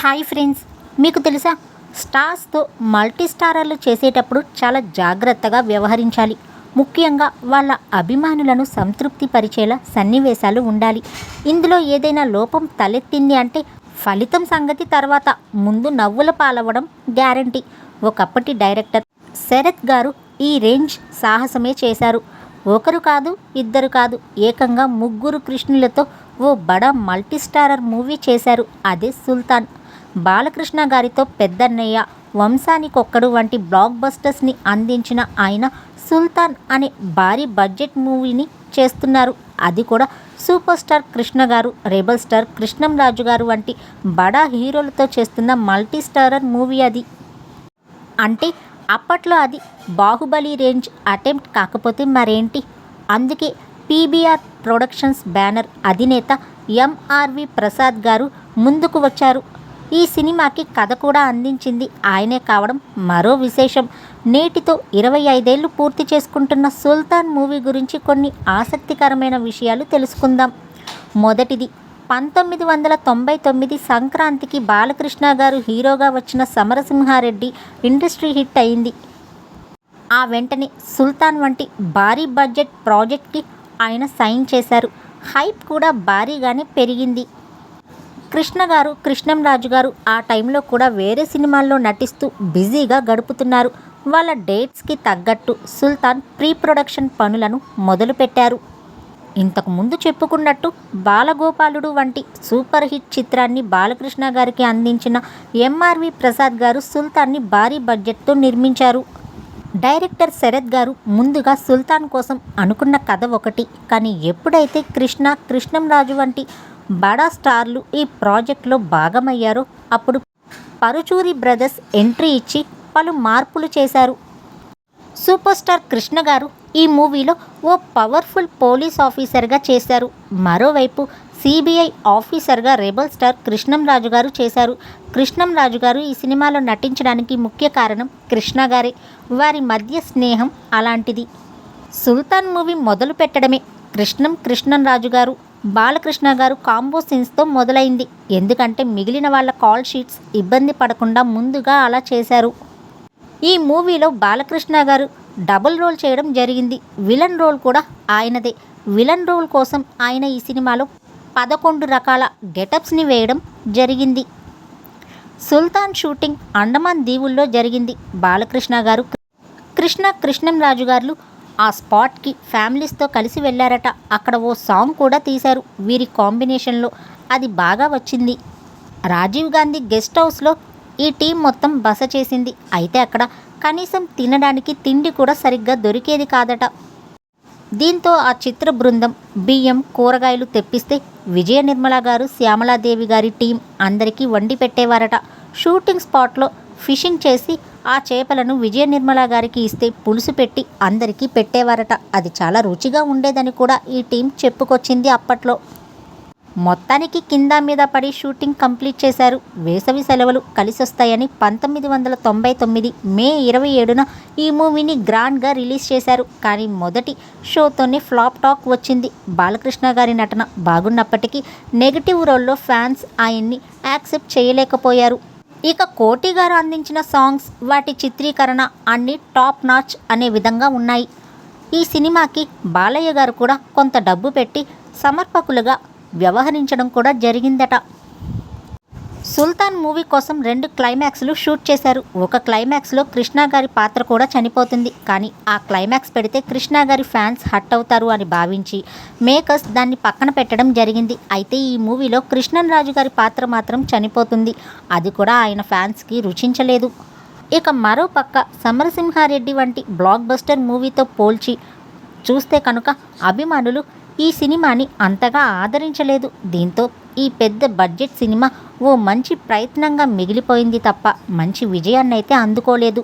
Hi friends. మీకు తెలుసా? స్టార్స్తో multi స్టారర్లు చేసేటప్పుడు చాలా జాగ్రత్తగా వ్యవహరించాలి. ముఖ్యంగా వాళ్ళ అభిమానులను సంతృప్తి పరిచేలా సన్నివేశాలు ఉండాలి. ఇందులో ఏదైనా లోపం తలెత్తింది అంటే ఫలితం సంగతి తర్వాత ముందు నవ్వుల పాలవడం గ్యారంటీ. ఒకప్పటి డైరెక్టర్ శరత్ గారు ఈ రేంజ్ సాహసమే చేశారు. ఒకరు కాదు ఇద్దరు కాదు ఏకంగా ముగ్గురు కృష్ణులతో ఓ బడా మల్టీస్టారర్ మూవీ చేశారు. అదే సుల్తాన్. బాలకృష్ణ గారితో పెద్దన్నయ్య వంశానికొక్కడు వంటి బ్లాక్ బస్టర్స్ని అందించిన ఆయన సుల్తాన్ అనే భారీ బడ్జెట్ మూవీని చేస్తున్నారు. అది కూడా సూపర్ స్టార్ కృష్ణ గారు రెబల్ స్టార్ కృష్ణంరాజు గారు వంటి బడా హీరోలతో చేస్తున్న మల్టీ స్టారర్ మూవీ అది. అంటే అప్పట్లో అది బాహుబలి రేంజ్ అటెంప్ట్ కాకపోతే మరేంటి? అందుకే పీబీఆర్ ప్రొడక్షన్స్ బ్యానర్ అధినేత ఎంఆర్వి ప్రసాద్ గారు ముందుకు వచ్చారు. ఈ సినిమాకి కథ కూడా అందించింది ఆయనే కావడం మరో విశేషం. నేటితో ఇరవై ఐదేళ్ళు పూర్తి చేసుకుంటున్న సుల్తాన్ మూవీ గురించి కొన్ని ఆసక్తికరమైన విషయాలు తెలుసుకుందాం. మొదటిది పంతొమ్మిది వందల తొంభై తొమ్మిది సంక్రాంతికి బాలకృష్ణ గారు హీరోగా వచ్చిన సమరసింహారెడ్డి ఇండస్ట్రీ హిట్ అయింది. ఆ వెంటనే సుల్తాన్ వంటి భారీ బడ్జెట్ ప్రాజెక్ట్కి ఆయన సైన్ చేశారు. హైప్ కూడా భారీగానే పెరిగింది. కృష్ణ గారు కృష్ణంరాజు గారు ఆ టైంలో కూడా వేరే సినిమాల్లో నటిస్తూ బిజీగా గడుపుతున్నారు. వాళ్ళ డేట్స్కి తగ్గట్టు సుల్తాన్ ప్రీ ప్రొడక్షన్ పనులను మొదలుపెట్టారు. ఇంతకుముందు చెప్పుకున్నట్టు బాలగోపాలుడు వంటి సూపర్ హిట్ చిత్రాన్ని బాలకృష్ణ గారికి అందించిన ఎంఆర్వి ప్రసాద్ గారు సుల్తాన్ని భారీ బడ్జెట్తో నిర్మించారు. డైరెక్టర్ శరత్ గారు ముందుగా సుల్తాన్ కోసం అనుకున్న కథ ఒకటి కానీ ఎప్పుడైతే కృష్ణ కృష్ణంరాజు వంటి బడా స్టార్లు ఈ ప్రాజెక్ట్లో భాగమయ్యారో. అప్పుడు పరుచూరి బ్రదర్స్ ఎంట్రీ ఇచ్చి పలు మార్పులు చేశారు. సూపర్ స్టార్ కృష్ణ గారు ఈ మూవీలో ఓ పవర్ఫుల్ పోలీస్ ఆఫీసర్గా చేశారు. మరోవైపు సిబిఐ ఆఫీసర్గా రెబల్ స్టార్ కృష్ణంరాజు గారు చేశారు. కృష్ణంరాజు గారు ఈ సినిమాలో నటించడానికి ముఖ్య కారణం కృష్ణ గారే. వారి మధ్య స్నేహం అలాంటిది. సుల్తాన్ మూవీ మొదలు పెట్టడమే కృష్ణం కృష్ణంరాజు గారు బాలకృష్ణ గారు కాంబో సీన్స్తో మొదలైంది. ఎందుకంటే మిగిలిన వాళ్ళ కాల్ షీట్స్ ఇబ్బంది పడకుండా ముందుగా అలా చేశారు. ఈ మూవీలో బాలకృష్ణ గారు డబుల్ రోల్ చేయడం జరిగింది. విలన్ రోల్ కూడా ఆయనదే. విలన్ రోల్ కోసం ఆయన ఈ సినిమాలో పదకొండు రకాల గెటప్స్ని వేయడం జరిగింది. సుల్తాన్ షూటింగ్ అండమాన్ దీవుల్లో జరిగింది. బాలకృష్ణ గారు కృష్ణ కృష్ణంరాజు గారు ఆ స్పాట్కి ఫ్యామిలీస్తో కలిసి వెళ్ళారట. అక్కడ ఓ సాంగ్ కూడా తీశారు. వీరి కాంబినేషన్లో అది బాగా వచ్చింది. రాజీవ్ గాంధీ గెస్ట్ హౌస్లో ఈ టీం మొత్తం బస చేసింది. అయితే అక్కడ కనీసం తినడానికి తిండి కూడా సరిగ్గా దొరికేది కాదట. దీంతో ఆ చిత్ర బృందం బియ్యం కూరగాయలు తెప్పిస్తే విజయ నిర్మల గారు శ్యామలాదేవి గారి టీం అందరికీ వండి పెట్టేవారట. షూటింగ్ స్పాట్లో ఫిషింగ్ చేసి ఆ చేపలను విజయ నిర్మల గారికి ఇస్తే పులుసు పెట్టి అందరికీ పెట్టేవారట. అది చాలా రుచిగా ఉండేదని కూడా ఈ టీం చెప్పుకొచ్చింది అప్పట్లో. మొత్తానికి కింద మీద పడి షూటింగ్ కంప్లీట్ చేశారు. వేసవి సెలవులు కలిసొస్తాయని పంతొమ్మిది వందల తొంభై తొమ్మిది మే ఇరవై ఏడున ఈ మూవీని గ్రాండ్గా రిలీజ్ చేశారు. కానీ మొదటి షోతోనే ఫ్లాప్ టాక్ వచ్చింది. బాలకృష్ణ గారి నటన బాగున్నప్పటికీ నెగిటివ్ రోల్లో ఫ్యాన్స్ ఆయన్ని యాక్సెప్ట్ చేయలేకపోయారు. ఇక కోటి గారు అందించిన సాంగ్స్ వాటి చిత్రీకరణ అన్ని టాప్ నాచ్ అనే విధంగా ఉన్నాయి. ఈ సినిమాకి బాలయ్య గారు కూడా కొంత డబ్బు పెట్టి సమర్పకులుగా వ్యవహరించడం కూడా జరిగిందట. సుల్తాన్ మూవీ కోసం రెండు క్లైమాక్స్లు షూట్ చేశారు. ఒక క్లైమాక్స్లో కృష్ణ గారి పాత్ర కూడా చనిపోతుంది. కానీ ఆ క్లైమాక్స్ పెడితే కృష్ణ గారి ఫ్యాన్స్ హట్ అవుతారు అని భావించి మేకర్స్ దాన్ని పక్కన పెట్టడం జరిగింది. అయితే ఈ మూవీలో కృష్ణన్ రాజు గారి పాత్ర మాత్రం చనిపోతుంది. అది కూడా ఆయన ఫ్యాన్స్కి రుచించలేదు. ఇక మరో పక్క సమరసింహారెడ్డి వంటి బ్లాక్ బస్టర్ మూవీతో పోల్చి చూస్తే కనుక అభిమానులు ఈ సినిమాని అంతగా ఆదరించలేదు. దీంతో ఈ పెద్ద బడ్జెట్ సినిమా ఓ మంచి ప్రయత్నంగా మిగిలిపోయింది తప్ప మంచి విజయాన్నైతే అందుకోలేదు.